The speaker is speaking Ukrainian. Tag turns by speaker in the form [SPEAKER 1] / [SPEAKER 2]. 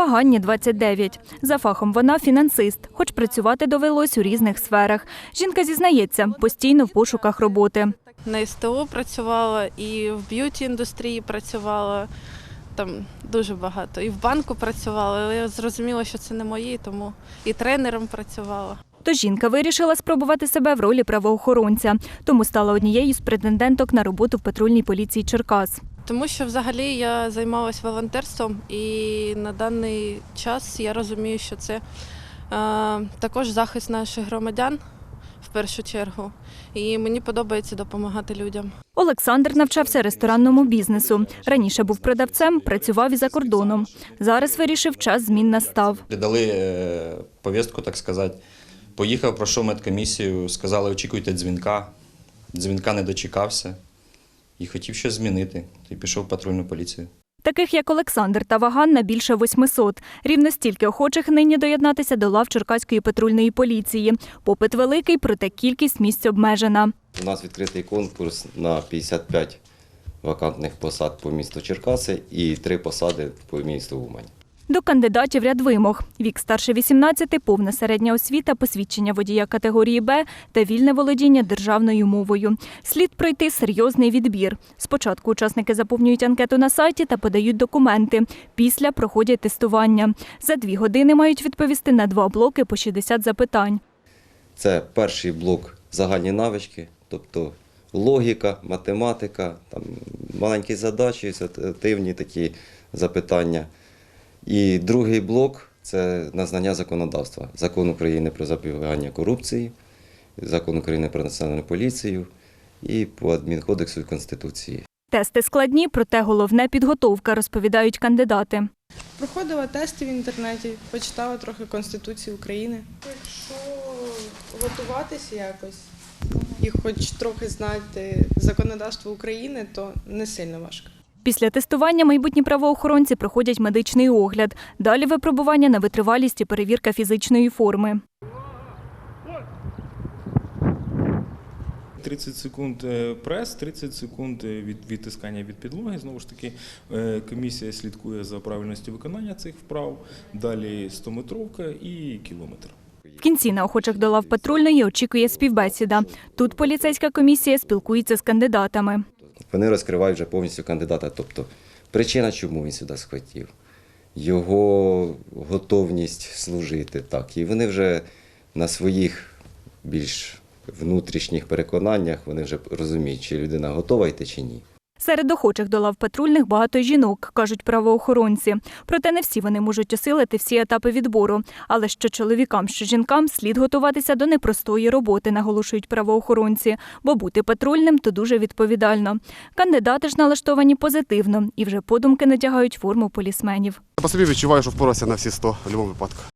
[SPEAKER 1] Ваганні 29. За фахом вона фінансист, хоч працювати довелось у різних сферах. Жінка зізнається, постійно в пошуках роботи.
[SPEAKER 2] На СТО працювала і в б'юті індустрії працювала. Там дуже багато. І в банку працювала, але я зрозуміла, що це не мої, тому і тренером працювала.
[SPEAKER 1] Тож жінка вирішила спробувати себе в ролі правоохоронця, тому стала однією з претенденток на роботу в патрульній поліції Черкас.
[SPEAKER 2] Тому що взагалі я займалась волонтерством, і на даний час я розумію, що це е, також захист наших громадян в першу чергу. І мені подобається допомагати людям.
[SPEAKER 1] Олександр навчався ресторанному бізнесу. Раніше був продавцем, працював і за кордоном. Зараз вирішив, час змін настав.
[SPEAKER 3] Дали е, повістку, так сказати. Поїхав, пройшов медкомісію, сказали, очікуйте дзвінка. Дзвінка не дочекався і хотів щось змінити. Ти пішов в патрульну поліцію.
[SPEAKER 1] Таких як Олександр та Ваганна більше 800. Рівно стільки охочих нині доєднатися до лав Черкаської патрульної поліції. Попит великий, проте кількість місць обмежена.
[SPEAKER 4] У нас відкритий конкурс на 55 вакантних посад по місту Черкаси і три посади по місту Умань.
[SPEAKER 1] До кандидатів ряд вимог: вік старше 18, повна середня освіта, посвідчення водія категорії Б та вільне володіння державною мовою. Слід пройти серйозний відбір. Спочатку учасники заповнюють анкету на сайті та подають документи. Після проходять тестування. За дві години мають відповісти на два блоки по 60 запитань.
[SPEAKER 4] Це перший блок загальні навички, тобто логіка, математика, там маленькі задачі, ситуативні такі запитання. І другий блок це на знання законодавства. Закон України про запобігання корупції, закон України про національну поліцію і по адмінкодексу і Конституції.
[SPEAKER 1] Тести складні, проте головне підготовка, розповідають кандидати.
[SPEAKER 5] Проходила тести в інтернеті, почитала трохи Конституції України. Якщо готуватися якось і хоч трохи знати законодавство України, то не сильно важко.
[SPEAKER 1] Після тестування майбутні правоохоронці проходять медичний огляд. Далі випробування на витривалість і перевірка фізичної форми.
[SPEAKER 6] 30 секунд е, прес, 30 секунд е, від відтискання від підлоги. Знову ж таки, е, комісія слідкує за правильністю виконання цих вправ. Далі 100-метровка і кілометр.
[SPEAKER 1] В кінці на охочих до лав патрульної очікує співбесіда. Тут поліцейська комісія спілкується з кандидатами.
[SPEAKER 4] Вони розкривають вже повністю кандидата, тобто причина, чому він сюди схотів, його готовність служити. Так. І вони вже на своїх більш внутрішніх переконаннях вони вже розуміють, чи людина готова йти чи ні.
[SPEAKER 1] Серед охочих до лав патрульних багато жінок, кажуть правоохоронці. Проте не всі вони можуть осилити всі етапи відбору. Але що чоловікам, що жінкам слід готуватися до непростої роботи, наголошують правоохоронці, бо бути патрульним то дуже відповідально. Кандидати ж налаштовані позитивно і вже подумки натягають форму полісменів.
[SPEAKER 7] По собі відчуваю, що впорався на всі 100 в будь-якому випадку.